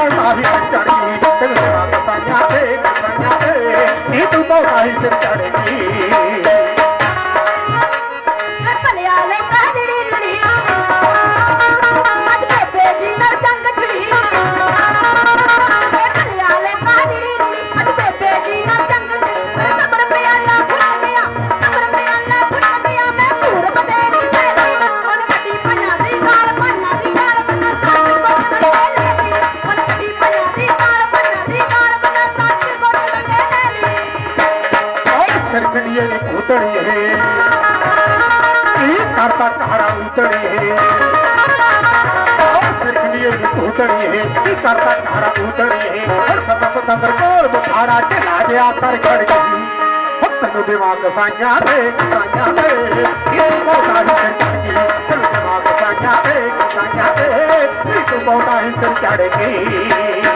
Sorry. ਸਰਕਣੀਏ ਦੀ ਭੂਤੜੀਏ ਕੀ ਕਰਤਾ ਕਹਾਰਾ ਉਤੜੀਏ ਓਏ ਸਰਕਣੀਏ ਦੀ ਭੂਤੜੀਏ ਕੀ ਕਰਤਾ ਕਹਾਰਾ ਉਤੜੀਏ ਹਰ ਖਤਮ ਤੰਦਰ ਕੋਲ ਬੁਖਾਰਾ ਢਿਲਾ ਜਿਆ ਕਰ ਖੜ ਗਈ। ਹੋ ਤੈਨੂੰ ਦਿਮਾਗ ਸਾਈਆਂ ਤੇ ਸਾਈਆਂ ਤੇ ਇਹ ਬਹੁਤਾ ਹੀ ਸਿਰ ਚੜ ਗਈ। ਤੈਨੂੰ ਦਿਮਾਗ ਸਾਈਆਂ ਤੇ ਸਾਈਆਂ ਤੇ ਇਹ ਤੂੰ ਬਹੁਤਾ ਹੀ ਸਿਰ ਚੜ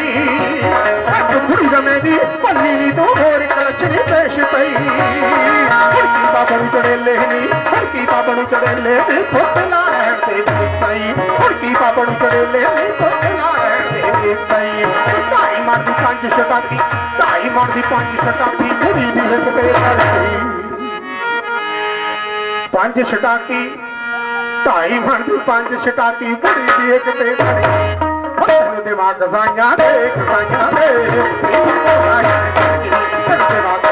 ਪਈ। ਇੱਕ ਬੁੜੀ ਨਵੇਂ ਪੰਨੀ ਨੀ ਤੂੰ ਹੋਰ ਕਲਛਣੀ ਪੇਸ਼ ਪਈ। ਹੁਣ ਕੀ ਬਾਬਾ ਨੂੰ ਚੜੇਲੇ ਨੀ, ਹੁਣ ਕੀ ਬਾਬਾ ਨੂੰ ਚੜੇਲੇ ਨੀ ਫੁੱਟ ਲਾ ਰਹਿਣ ਦੇ ਦੇਖ ਸਹੀ ਹੁਣ ਕੀ ਬਾਬਾ ਨੂੰ ਚੜੇਲੇ ਨੀ ਫੁੱਟ ਲਾ ਰਹਿਣ ਦੇ ਦੇਖ ਸਹੀ ਢਾਈ ਮਣ ਦੀ ਪੰਜ ਛਟਾਕੀ ਢਾਈ ਮਣ ਦੀ ਪੰਜ ਛਟਾਕੀ ਕੁੜੀ ਦੀ ਇੱਕ ਤੇ ਚੜ ਪੰਜ ਛਟਾਕੀ ਢਾਈ ਮਣ ਦੀ ਪੰਜ ਛਟਾਕੀ ਕੁੜੀ ਦੀ ਇੱਕ ਤੇ ਧੜੀ ਤੈਨੂੰ ਦਿਮਾਗ ਸਾਈਆਂ ਦੇ ਕਸਾਈਆਂ ਦੇ ਇਹ ਬਹੁਤਾ ਦਿਮਾਗ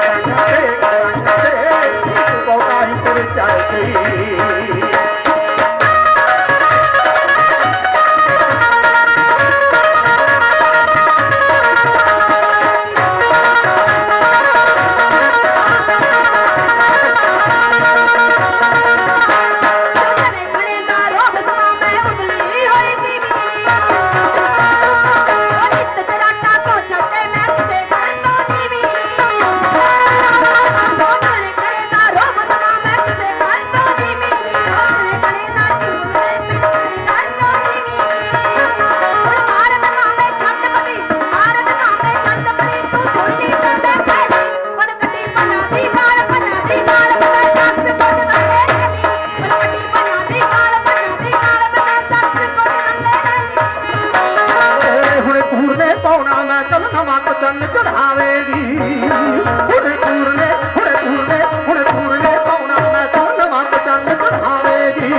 ਚੰਨ ਚੜਾਵੇਗੀ ਹੁਣੇ ਪੂਰਨੇ ਹੁਣੇ ਪੂਰਨੇ ਹੁਣੇ ਪੂਰਨੇ, ਪਾਉਣਾ ਮੈਂ ਕੱਲ ਨਵਾਂ ਚੰਨ ਚੜਾਵੇਗੀ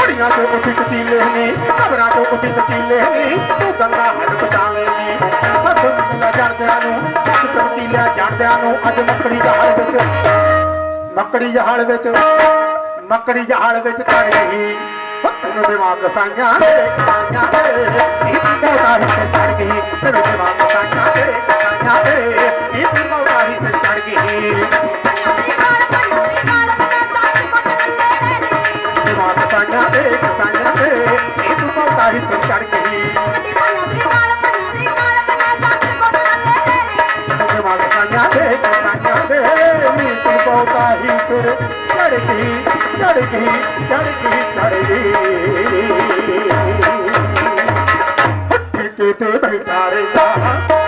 ਕੁੜੀਆਂ ਤੋਂ ਉੱਠੀ ਕਚੀਲੇ ਨੇ ਕਬਰਾਂ ਤੋਂ ਉੱਠੀ ਕਚੀਲੇ ਨੇ ਤੂੰ ਗੰਗਾ ਹੱਡ ਬਚਾਵੇਂਗੀ ਸਭ ਗੰਗਾ ਜੜਦਿਆਂ ਨੂੰ, ਸਭ ਚਮਕੀਲਿਆਂ ਜੜਦਿਆਂ ਨੂੰ, ਅੱਜ ਮੱਕੜੀ ਜਹਾਲ ਵਿੱਚ, ਮੱਕੜੀ ਜਹਾਲ ਵਿੱਚ, ਮੱਕੜੀ ਜਹਾਲ ਵਿੱਚ ਚੜ ਗਈ ਹੋ ਤੈਨੂੰ ਦਿਮਾਗ ਸਾਈਆਂ ਦੇ ਸਾਈਆਂ ਦੇ। ਇਹ ਤੂੰ ਹੀ ਚੜ ਗਈ ਤੈਨੂੰ ਦਿਮਾਗ ਚੜ ਗਈ ਚੜ ਗਈ ਚੜ ਗਈ ਠੇਕੇ ਬੈਠਾ ਰਹਿੰਦਾ।